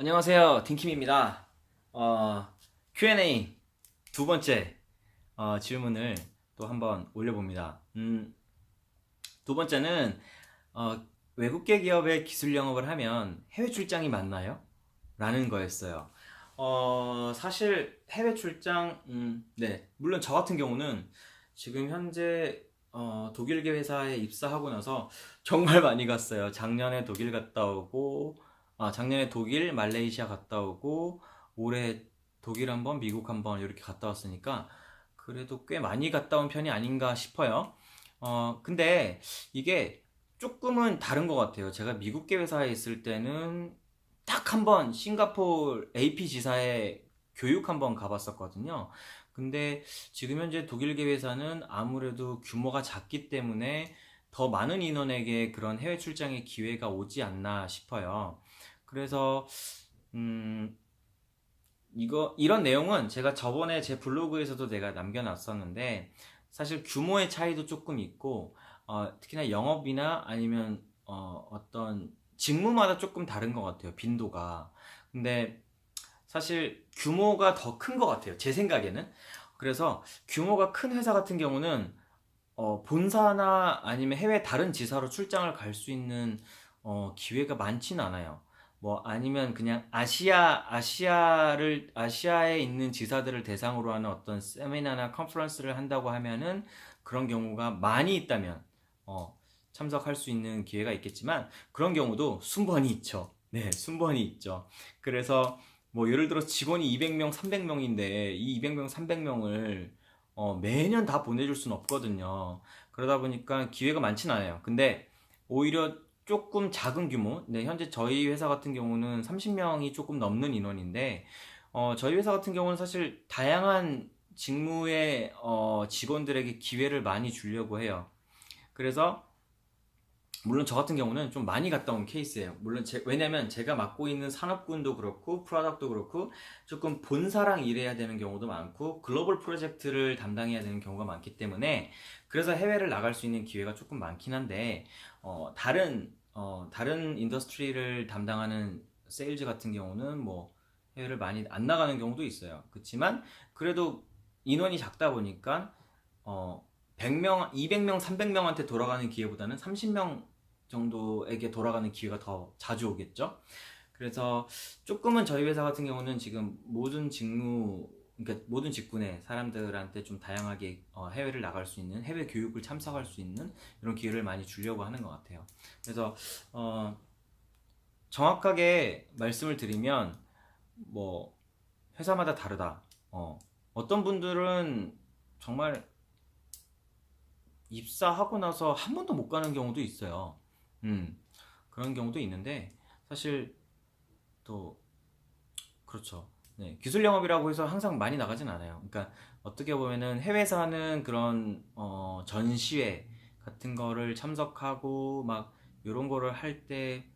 안녕하세요. 딩킴입니다. 어, Q&A 두 번째 어, 질문을 또 한번 올려봅니다. 음, 두 번째는 어, 외국계 기업의 기술 영업을 하면 해외 출장이 맞나요? 라는 거였어요. 어, 사실 해외 출장, 음, 네, 물론 저 같은 경우는 지금 현재 어, 독일계 회사에 입사하고 나서 정말 많이 갔어요. 작년에 독일 갔다 오고, 아, 작년에 독일, 말레이시아 갔다 오고, 올해 독일 한 번, 미국 한번 이렇게 갔다 왔으니까, 그래도 꽤 많이 갔다 온 편이 아닌가 싶어요. 어, 근데 이게 조금은 다른 것 같아요. 제가 미국계 회사에 있을 때는 딱 한 번 싱가포르 AP 지사에 교육 한 번 가봤었거든요. 근데 지금 현재 독일계 회사는 아무래도 규모가 작기 때문에 더 많은 인원에게 그런 해외 출장의 기회가 오지 않나 싶어요. 그래서 음, 이거 이런 내용은 제가 저번에 제 블로그에서도 내가 남겨놨었는데 사실 규모의 차이도 조금 있고 어, 특히나 영업이나 아니면 어, 어떤 직무마다 조금 다른 것 같아요 빈도가 근데 사실 규모가 더 큰 것 같아요 제 생각에는 그래서 규모가 큰 회사 같은 경우는 어, 본사나 아니면 해외 다른 지사로 출장을 갈 수 있는 어, 기회가 많지는 않아요. 뭐 아니면 그냥 아시아 아시아를 아시아에 있는 지사들을 대상으로 하는 어떤 세미나나 컨퍼런스를 한다고 하면은 그런 경우가 많이 있다면 어, 참석할 수 있는 기회가 있겠지만 그런 경우도 순번이 있죠. 네, 순번이 있죠. 그래서 뭐 예를 들어 직원이 200명, 300명인데 이 200명, 300명을 어, 매년 다 보내줄 수는 없거든요. 그러다 보니까 기회가 많진 않아요. 근데 오히려 조금 작은 규모, 네, 현재 저희 회사 같은 경우는 30명이 조금 넘는 인원인데, 어, 저희 회사 같은 경우는 사실 다양한 직무의 어, 직원들에게 기회를 많이 주려고 해요. 그래서 물론 저 같은 경우는 좀 많이 갔다 온 케이스예요. 물론 제, 왜냐면 제가 맡고 있는 산업군도 그렇고 프로덕도 그렇고 조금 본사랑 일해야 되는 경우도 많고 글로벌 프로젝트를 담당해야 되는 경우가 많기 때문에 그래서 해외를 나갈 수 있는 기회가 조금 많긴 한데 어, 다른 어, 다른 인더스트리를 담당하는 세일즈 같은 경우는 뭐 해외를 많이 안 나가는 경우도 있어요. 그렇지만 그래도 인원이 작다 보니까 어, 100명, 200명, 300명한테 돌아가는 기회보다는 30명 정도에게 돌아가는 기회가 더 자주 오겠죠. 그래서 조금은 저희 회사 같은 경우는 지금 모든 직무, 그러니까 모든 직군의 사람들한테 좀 다양하게 어, 해외를 나갈 수 있는 해외 교육을 참석할 수 있는 이런 기회를 많이 주려고 하는 것 같아요. 그래서 어, 정확하게 말씀을 드리면 뭐 회사마다 다르다. 어, 어떤 분들은 정말 입사하고 나서 한 번도 못 가는 경우도 있어요. 음, 그런 경우도 있는데, 사실, 또, 그렇죠. 네, 기술 영업이라고 해서 항상 많이 나가진 않아요. 그러니까, 어떻게 보면은 해외에서 하는 그런, 어, 전시회 같은 거를 참석하고, 막, 요런 거를 할 때,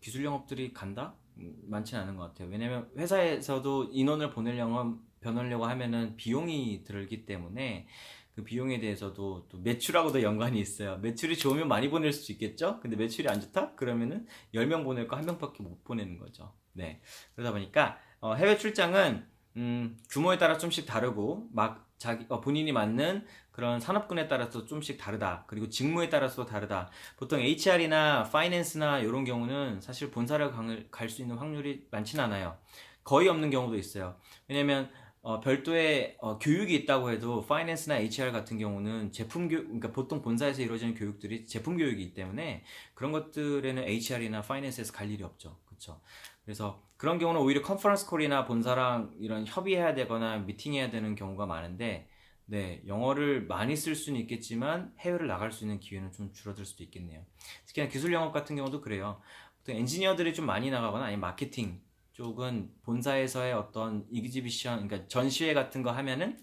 기술 영업들이 간다? 음, 많지는 않은 것 같아요. 왜냐면 회사에서도 인원을 보내려고, 보내려고 하면은 비용이 들기 때문에, 그 비용에 대해서도 또 매출하고도 연관이 있어요. 매출이 좋으면 많이 보낼 수 있겠죠? 근데 매출이 안 좋다? 그러면은 10명 보낼 거한 명밖에 못 보내는 거죠. 네. 그러다 보니까 어, 해외 출장은 음, 규모에 따라 좀씩 다르고 막 자기 어, 본인이 맞는 그런 산업군에 따라서 좀씩 다르다. 그리고 직무에 따라서 다르다. 보통 HR이나 파이낸스나 이런 경우는 사실 본사를 갈 수 있는 확률이 많지는 않아요. 거의 없는 경우도 있어요. 왜냐면 어, 별도의 어, 교육이 있다고 해도 파이낸스나 HR 같은 경우는 제품 교육, 그러니까 보통 본사에서 이루어지는 교육들이 제품 교육이기 때문에 그런 것들에는 HR이나 파이낸스에서 갈 일이 없죠. 그렇죠. 그래서 그런 경우는 오히려 컨퍼런스 콜이나 본사랑 이런 협의해야 되거나 미팅해야 되는 경우가 많은데 네, 영어를 많이 쓸 수는 있겠지만 해외를 나갈 수 있는 기회는 좀 줄어들 수도 있겠네요. 특히나 기술 영업 같은 경우도 그래요. 보통 엔지니어들이 좀 많이 나가거나 아니면 마케팅 쪽은 본사에서의 어떤 이그지비션, 그러니까 전시회 같은 거 하면은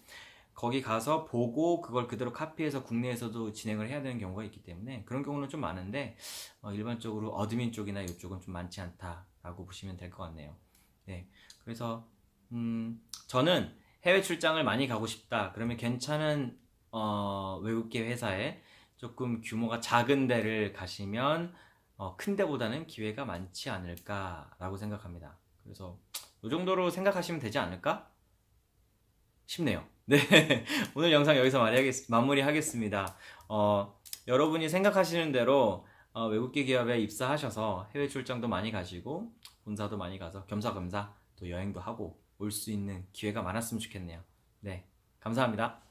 거기 가서 보고 그걸 그대로 카피해서 국내에서도 진행을 해야 되는 경우가 있기 때문에 그런 경우는 좀 많은데 어, 일반적으로 어드민 쪽이나 이쪽은 좀 많지 않다 라고 보시면 될 것 같네요. 네, 그래서 음, 저는 해외 출장을 많이 가고 싶다. 그러면 괜찮은 어, 외국계 회사에 조금 규모가 작은 데를 가시면 어, 큰 데보다는 기회가 많지 않을까라고 생각합니다. 그래서 이 정도로 생각하시면 되지 않을까 싶네요. 네, 오늘 영상 여기서 마무리하겠, 마무리하겠습니다. 어, 여러분이 생각하시는 대로 어, 외국계 기업에 입사하셔서 해외 출장도 많이 가시고 본사도 많이 가서 겸사겸사 또 여행도 하고 올 수 있는 기회가 많았으면 좋겠네요. 네, 감사합니다.